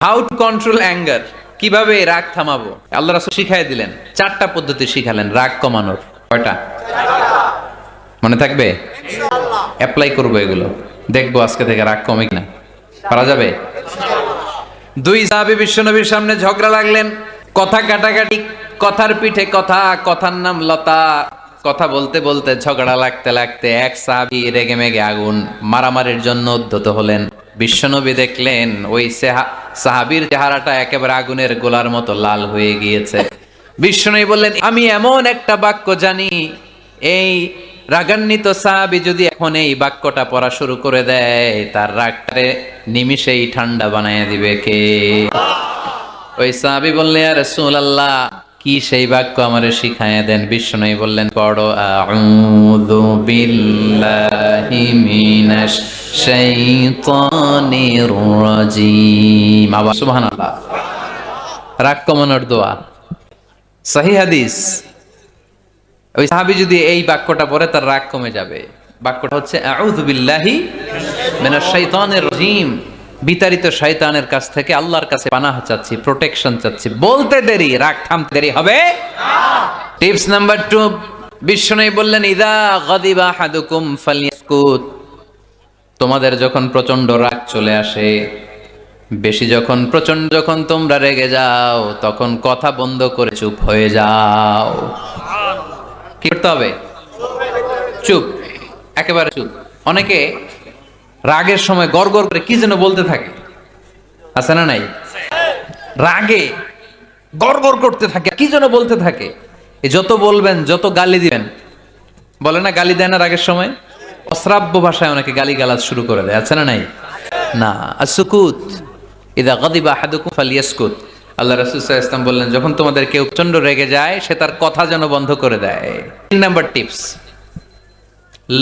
How to control anger কীভাবে রাগ থামাবো? আল্লাহ রাসূল শিখাই দিলেন। চারটা পদ্ধতি শিখালেন রাগ কমানোর। কয়টা? মনে থাকবে? অ্যাপ্লাই করব এগুলো। দেখব আজকে থেকে রাগ কমে কিনা। পারা যাবে? দুই সাহাবী বিশ্বনবীর সামনে ঝগড়া লাগলেন। কথা কাটাকাটি কথার পিঠে কথা কথার নাম লতা। কথা বলতে বলতে ঝগড়া লাগতে লাগতে এক সাহাবী রেগে মেগে আগুন মারামারির জন্য উদ্ধত হলেন। বিশ্বনবী দেখলেন, ওই সেহা- সাহাবীর চেহারাটা একেবারে আগুনের গোলার মতো লাল হয়ে গিয়েছে। বিশ্বনবী বললেন, আমি এমন একটা বাক্য জানি, এই রাগান্বিত সাহাবি যদি এখন এই বাক্যটা পড়া শুরু করে দেয়, তার রাগটারে নিমিষেই ঠান্ডা বানায় দিবে কে? ওই সাহাবি বললেন আর রাসূলুল্লাহ, কি সেই বাক্য আমারে শিখায় দেন? বিষ্ণু বললেন, পড়ো, আউযু বিল্লাহি মিনাশ যদি এই বাক্যটা পড়ে, তার রাগ কমে যাবে। বাক্যটা হচ্ছে, আউযু বিল্লাহি বিতাড়িত শয়তানের কাছ থেকে আল্লাহর কাছে পানাহ চাচ্ছি প্রোটেকশন চাচ্ছি। বলতে দেরি, রাগ থামতে দেরি হবে? টিপস নাম্বার টু বিশ্ব বিশ্বনবী বললেন, ইদা গাদিবা হাদুকুম ফালিয়াসকুত তোমাদের যখন প্রচণ্ড রাগ চলে আসে, বেশি যখন প্রচণ্ড যখন তোমরা রেগে যাও, তখন কথা বন্ধ করে চুপ হয়ে যাও। কি করতে হবে? চুপ, একেবারে চুপ। অনেকে রাগের সময় গড় গড় করে কি যেন বলতে থাকে। আছে না নাই? রাগে গড় গড় করতে থাকে, কি যেন বলতে থাকে। যত বলবেন, যত গালি দিবেন, বলে না গালি দেয় না রাগের সময়? অশ্রাব্য ভাষায় অনেকে গালি গালাজ শুরু করে দেয়, আছে না নাই? না। আসুকুত ইদা গাদিবা আহাদুকুম ফালিয়াসকুত। আল্লাহ রাসূল সাল্লাল্লাহু আলাইহি ওয়াসাল্লাম বললেন, যখন তোমাদের কেউ প্রচণ্ড রেগে যায়, সে তার কথা যেন বন্ধ করে দেয়। তিন number tips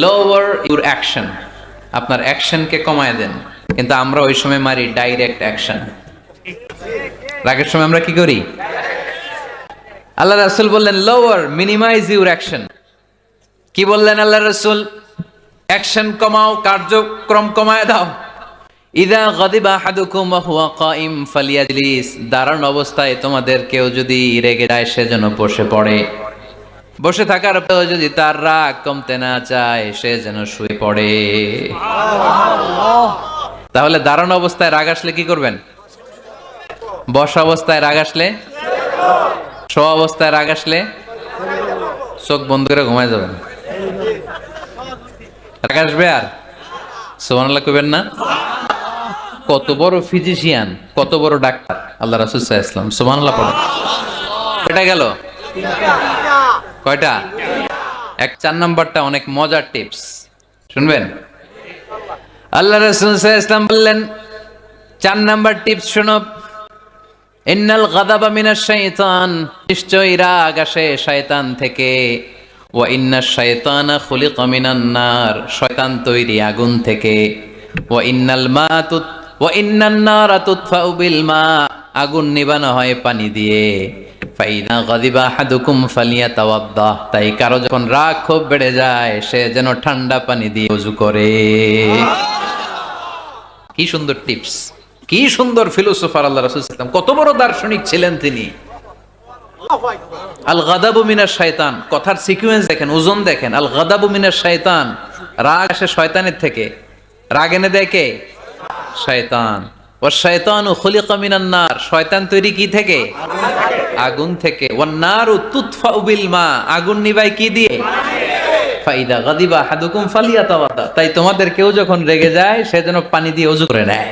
lower your action আপনার অ্যাকশনকে কমায় দেন, কিন্তু আমরা ওই সময় মারি ডাইরেক্ট অ্যাকশন রাগের সময় আমরা কি করি? আল্লাহ রাসূল বললেন লোয়ার মিনিমাইজ ইউর অ্যাকশন কি বললেন আল্লাহ রসুল? অ্যাকশন কমাও কার্যক্রম কমায় দাও। ইদা গদিবা হাদুকুম হুয়া কাইম ফালিয়াজলিস। দাঁড়ান অবস্থায় তোমাদের কেউ যদি রেগে যায় সেজন্য বসে পড়ে। বসে থাকার পরেও যদি তার রাগ কমতে না চায় সে যেন শুয়ে পড়ে। তাহলে দাঁড়ানো অবস্থায় রাগ আসলে কি করবেন? বসা অবস্থায় রাগ আসলে? শো অবস্থায় রাগ আসলে? চোখ বন্ধ করে ঘুমায় যাবেন। আসবে আর? কইবেন না? কত বড় ফিজিশিয়ান কত বড় ডাক্তার? আল্লাহ রাসুল ইসলাম পড়ে কয়টা গেল? কয়টা? এক, চার অনেক মজার টিপস শুনবেন? আল্লাহ রাসুল ইসলাম বললেন, চার নাম্বার টিপস শোনো। ইন্নাল গাদাবা মিনাশ শাইতান, নিশ্চয়ই রাগ আসে শয়তান থেকে। ওয়া ইন্নাশ শাইতানা খুলিকা মিনান শয়তান তৈরি আগুন থেকে। মা তুত নারা তুতফাউ মা, আগুন নিবানো হয় পানি দিয়ে। ফাইদা গাদিবা আহাদুকুম ফালিয়াতাওয়াদ্দাহ তাই কারও যখন রাগ খুব বেড়ে যায়, সে যেন ঠান্ডা পানি দিয়ে উজু করে। কি সুন্দর টিপস, কি সুন্দর ফিলোসোফার আল্লাহ রাসূল কত বড় দার্শনিক ছিলেন তিনি। আল গাদাবু মিনাশ শয়তান কথার সিকোয়েন্স দেখেন, ওজন দেখেন। আল গাদাবু মিনাশ শয়তান রাগ আসে শয়তানের থেকে। রাগ এনে দেয় কে? শয়তান ও শয়তানু খুলিকা মিনান নার। শয়তান তৈরি কি থেকে? আগুন থেকে। ওয়ান নারু তুতফাউ বিল মা আগুন নিবাই কি দিয়ে? ফাইদা গাদিবা হাদুকুম ফালিয়াতাওয়াদা। তাই তোমাদের কেউ যখন রেগে যায়, সে যেন পানি দিয়ে ওযু করে নেয়।